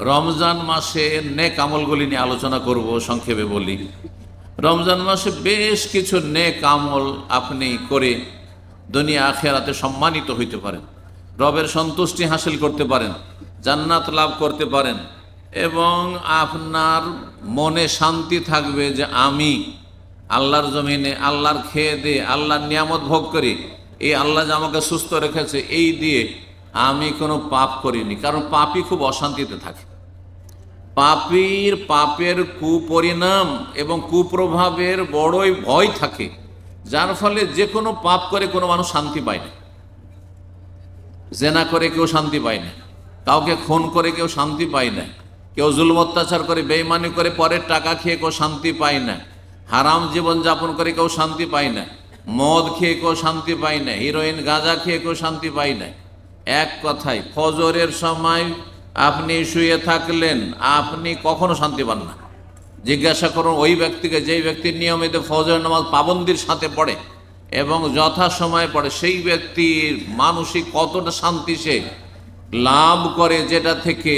রমজান মাসে নেক আমলগুলি নিয়ে আলোচনা করব, সংক্ষেপে বলি। রমজান মাসে বেশ কিছু নেক আমল আপনি করে দুনিয়া আখেরাতে সম্মানিত হইতে পারেন, রবের সন্তুষ্টি হাসিল করতে পারেন, জান্নাত লাভ করতে পারেন, এবং আপনার মনে শান্তি থাকবে যে আমি আল্লাহর জমিনে, আল্লাহর খেয়ে দিয়ে আল্লাহর নিয়ামত ভোগ করি, এই আল্লাহ যে আমাকে সুস্থ রেখেছে, এই দিয়ে আমি কোনো পাপ করিনি, কারণ পাপই খুব অশান্তিতে থাকে। পাপির পাপের কুপরিণাম এবং কুপ্রভাবের বড়ই ভয় থাকে, যার ফলে যে কোনো পাপ করে কোনো মানুষ শান্তি পায় না। জেনা করে কেউ শান্তি পায় না, কাউকে খুন করে কেউ শান্তি পায় না, কেউ জুলম অত্যাচার করে, বেইমানি করে, পরের টাকা খেয়ে কেউ শান্তি পায় না, হারাম জীবন যাপন করে কেউ শান্তি পায় না, মদ খেয়ে কেউ শান্তি পায় না, হিরোইন গাঁজা খেয়ে কেউ শান্তি পায় না এক কথায়, ফজরের সময় আপনি শুয়ে থাকলেন, আপনি কখনো শান্তি পান না। জিজ্ঞাসা করুন ওই ব্যক্তিকে, যেই ব্যক্তি নিয়মিত ফজর নামাজ পাবন্দির সাথে পড়ে এবং যথা সময় পড়ে, সেই ব্যক্তির মানসিক কতটা শান্তি সে লাভ করে যেটা থেকে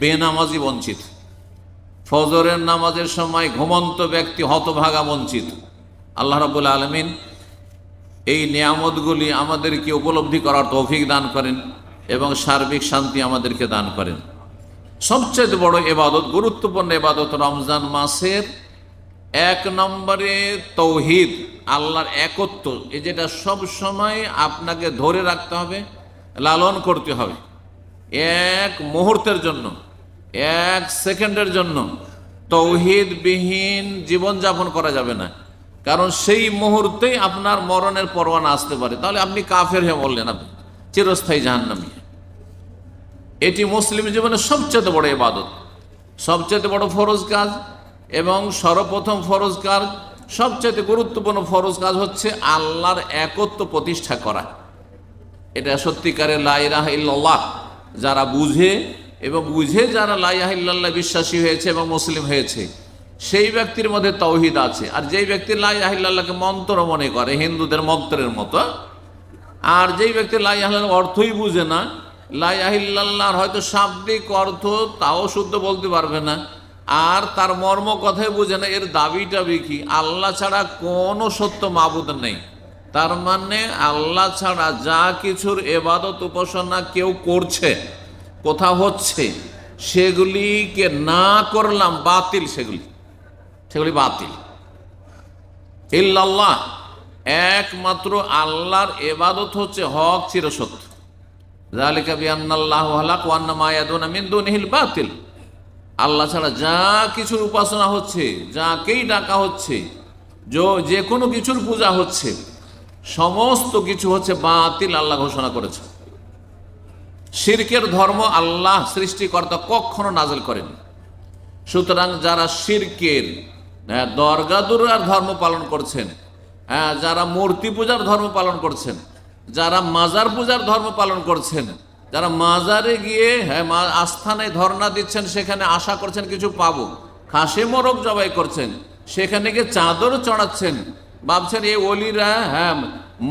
বেনামাজি বঞ্চিত। ফজরের নামাজের সময় ঘুমন্ত ব্যক্তি হতভাগা বঞ্চিত। আল্লাহ রাবুল আলমিন এই নিয়ামতগুলি আমাদেরকে উপলব্ধি করার তৌফিক দান করেন এবং সার্বিক শান্তি আমাদেরকে দান করেন। সবচেয়ে বড় এবাদত, গুরুত্বপূর্ণ এবাদত রমজান মাসের এক নম্বরে তৌহিদ, আল্লাহর একত্ব। এ যেটা সব সময় আপনাকে ধরে রাখতে হবে, লালন করতে হবে। এক মুহূর্তের জন্য, এক সেকেন্ডের জন্য তৌহিদবিহীন জীবনযাপন করা যাবে না। কারণ সেই মুহূর্তেই আপনার মরণের পরোয়ানা আসতে পারে। তাহলে আপনি কাফের হয়ে বললেন আপনি। চিরস্থায়ী জাহান্নামী। এটি মুসলিম জীবনের সবচেয়ে বড় ইবাদত। সবচেয়ে বড় ফরজ কাজ এবং সর্বপ্রথম ফরজ কাজ, সবচেয়ে গুরুত্বপূর্ণ ফরজ কাজ হচ্ছে আল্লাহর একত্ব প্রতিষ্ঠা করা। এটা সত্যিকারের লাইরাহ ইল্লাল্লাহ। যারা বুঝে এবং বুঝে যারা লাইয়াহ ইল্লাল্লাহ বিশ্বাসী হয়েছে এবং মুসলিম হয়েছে। সেই ব্যক্তির মধ্যে তৌহিদ আছে। আর যেই ব্যক্তি লাই ইল্লাল্লাহকে মন্ত্র মনে করে, হিন্দুদের মন্ত্রের মতো, আর যেই ব্যক্তি লাই লাইয়াহ অর্থই বুঝে না লাইয়াহিল্লাহর হয়তো শাব্দিক অর্থ তাও শুদ্ধ বলতে পারবে না, আর তার মর্ম কথাই বুঝে না, এর দাবিটা কি? আল্লাহ ছাড়া কোনো সত্য মাবুদ নেই। তার মানে আল্লাহ ছাড়া যা কিছুর এবাদত উপাসনা কেউ করছে কোথাও হচ্ছে, সেগুলিকে না করলাম বাতিল সেগুলি। সেগুলি বাতিল। ইল্লাল্লাহ, একমাত্র আল্লাহর এবাদত হচ্ছে হক চিরসত্য। বাতিল। আল্লাহ ছাড়া যা কিছুর উপাসনা হচ্ছে, যাকেই ডাকা হচ্ছে, যে কোনো কিছুর পূজা হচ্ছে, সমস্ত কিছু হচ্ছে বাতিল আল্লাহ ঘোষণা করেছে। শিরকের ধর্ম আল্লাহ সৃষ্টিকর্তা কখনো নাজেল করেন সুতরাং যারা শিরকের দরগাদুরার ধর্ম পালন করছেন। হ্যাঁ যারা মূর্তি পূজার ধর্ম পালন করছেন, যারা মাজার পূজার ধর্ম পালন করছেন, যারা মাজারে গিয়ে হ্যাঁ আস্থানে ধর্ণা দিচ্ছেন, সেখানে আশা করছেন কিছু পাবো। খাসে মরক জবাই করছেন, সেখানে গিয়ে চাদর চড়াচ্ছেন, ভাবছেন এই অলিরা হ্যাঁ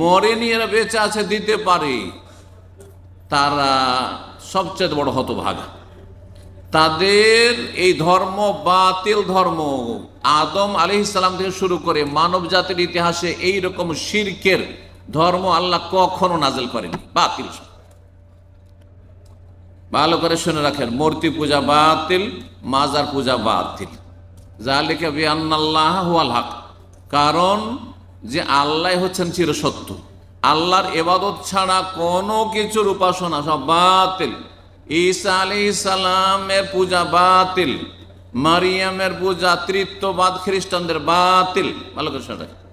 মরেনি এরা বেঁচে আছে, দিতে পারে। তারা সবচেয়ে বড় হতভাগা। তাদের এই ধর্ম বাতিল ধর্ম। আদম আলি ইসলাম থেকে শুরু করে মানব জাতির ইতিহাসে এই রকম শিরকের ধর্ম আল্লাহ কখনো নাজেল করেনি বাতিল ভালো করে শুনে রাখেন, মূর্তি পূজা বাতিল, মাজার পূজা বাতিল। জালিকা বিআনাল্লাহ হুয়াল হক। কারণ যে আল্লাহ হচ্ছেন চিরসত্য। আল্লাহর এবাদত ছাড়া কোনো কিছুর উপাসনা সব বাতিল। ঈসা আলি সালামের পূজা বাতিল মারিয়ামের পূজা তৃত্ববাদ খ্রিস্টানদের বাতিল। ভালো করে শোনা